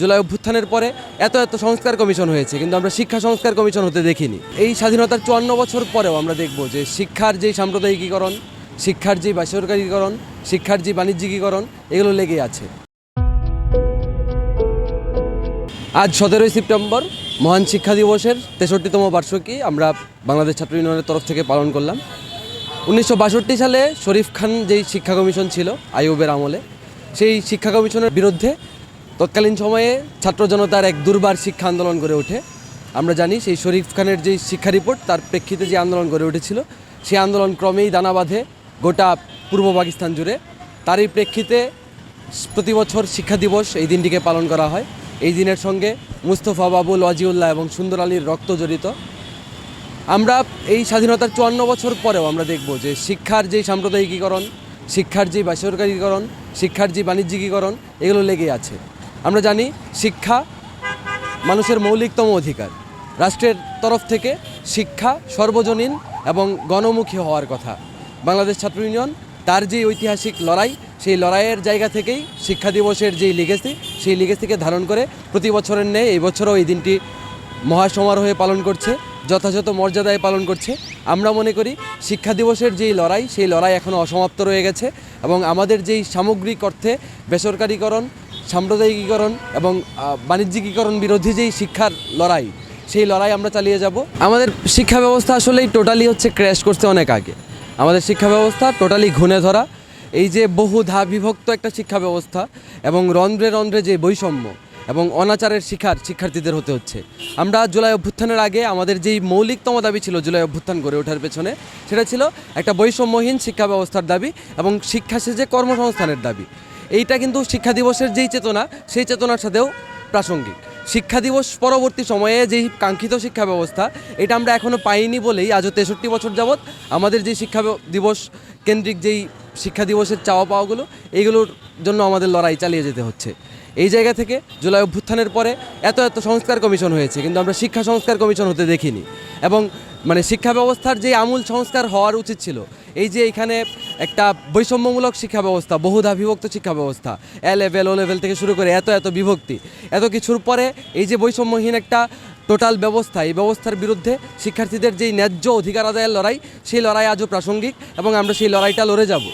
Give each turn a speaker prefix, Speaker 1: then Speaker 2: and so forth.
Speaker 1: জুলাই অভ্যুত্থানের পরে এত এত সংস্কার কমিশন হয়েছে, কিন্তু আমরা শিক্ষা সংস্কার কমিশন হতে দেখিনি। এই স্বাধীনতার চুয়ান্ন বছর পরেও আমরা দেখব যে শিক্ষার যেই সাম্প্রদায়িকীকরণ, শিক্ষার যে বেসরকারীকরণ, শিক্ষার যে বাণিজ্যিকীকরণ, এগুলো লেগে আছে। আজ সতেরোই সেপ্টেম্বর, মহান শিক্ষা দিবসের তেষট্টিতম বার্ষিকী আমরা বাংলাদেশ ছাত্র ইউনিয়নের তরফ থেকে পালন করলাম। উনিশশো বাষট্টি সালে শরীফ খান যেই শিক্ষা কমিশন ছিল, আইয়ুবের আমলে, সেই শিক্ষা কমিশনের বিরুদ্ধে তৎকালীন সময়ে ছাত্র জনতার এক দুর্বার শিক্ষা আন্দোলন গড়ে ওঠে। আমরা জানি সেই শরীফ খানের যেই শিক্ষা রিপোর্ট, তার প্রেক্ষিতে যে আন্দোলন গড়ে উঠেছিল, সেই আন্দোলন ক্রমেই দানা বাঁধে গোটা পূর্ব পাকিস্তান জুড়ে। তারই প্রেক্ষিতে প্রতি বছর শিক্ষা দিবস এই দিনটিকে পালন করা হয়। এই দিনের সঙ্গে মুস্তফা বাবুল, ওয়াজিউল্লাহ এবং সুন্দর আলীর রক্ত জড়িত। আমরা এই স্বাধীনতার চুয়ান্ন বছর পরেও আমরা দেখব যে শিক্ষার যেই সাম্প্রদায়িকীকরণ, শিক্ষার যে বেসরকারীকরণ, শিক্ষার যে বাণিজ্যিকীকরণ, এগুলো লেগে আছে। আমরা জানি শিক্ষা মানুষের মৌলিকতম অধিকার। রাষ্ট্রের তরফ থেকে শিক্ষা সর্বজনীন এবং গণমুখী হওয়ার কথা। বাংলাদেশ ছাত্র ইউনিয়ন তার যে ঐতিহাসিক লড়াই, সেই লড়াইয়ের জায়গা থেকেই শিক্ষা দিবসের যেই লিগেসি সেই লিগেসিকে ধারণ করে প্রতি বছরের ন্যায় এই বছরও এই দিনটি মহাসমারোহে পালন করছে, যথাযথ মর্যাদায় পালন করছে। আমরা মনে করি শিক্ষা দিবসের যেই লড়াই, সেই লড়াই এখনও অসমাপ্ত রয়ে গেছে এবং আমাদের যেই সামগ্রিক অর্থে বেসরকারীকরণ সাম্প্রদায়িকীকরণ এবং বাণিজ্যিকীকরণ বিরোধী যেই শিক্ষার লড়াই, সেই লড়াই আমরা চালিয়ে যাব। আমাদের শিক্ষা ব্যবস্থা আসলেই টোটালি হচ্ছে ক্র্যাশ করছে অনেক আগে। আমাদের শিক্ষা ব্যবস্থা টোটালি ঘুণে ধরা। এই যে বহুধা বিভক্ত একটা শিক্ষা ব্যবস্থা এবং রন্ধ্রে রন্ধ্রে যে বৈষম্য এবং অনাচারের শিকার শিক্ষার্থীদের হতে হচ্ছে। আমরা জুলাই অভ্যুত্থানের আগে আমাদের যেই মৌলিকতম দাবি ছিল জুলাই অভ্যুত্থান গড়ে ওঠার পেছনে, সেটা ছিল একটা বৈষম্যহীন শিক্ষা ব্যবস্থার দাবি এবং শিক্ষা শেষে কর্মসংস্থানের দাবি। এইটা কিন্তু শিক্ষা দিবসের যেই চেতনা, সেই চেতনার সাথেও প্রাসঙ্গিক। শিক্ষা দিবস পরবর্তী সময়ে যেই কাঙ্ক্ষিত শিক্ষা ব্যবস্থা, এটা আমরা এখনও পাইনি বলেই আজও তেষট্টি বছর যাবৎ আমাদের যে শিক্ষা দিবস কেন্দ্রিক যেই শিক্ষা দিবসের চাওয়া পাওয়াগুলো, এইগুলোর জন্য আমাদের লড়াই চালিয়ে যেতে হচ্ছে। এই জায়গা থেকে জুলাই অভ্যুত্থানের পরে এত এত সংস্কার কমিশন হয়েছে, কিন্তু আমরা শিক্ষা সংস্কার কমিশন হতে দেখিনি। এবং মানে শিক্ষা ব্যবস্থার যে আমূল সংস্কার হওয়ার উচিত ছিল, এই যে এখানে একটা বৈষম্যমূলক শিক্ষা ব্যবস্থা বহুধা বিভক্ত শিক্ষা ব্যবস্থা এ লেভেল, ও লেভেল থেকে শুরু করে এত এত বিভক্তি, এত কিছুর পরে এই যে বৈষম্যহীন একটা টোটাল ব্যবস্থা, এই ব্যবস্থার বিরুদ্ধে শিক্ষার্থীদের যেই ন্যায্য অধিকার আদায়ের লড়াই, সেই লড়াই আজও প্রাসঙ্গিক এবং আমরা সেই লড়াইটা লড়ে যাব।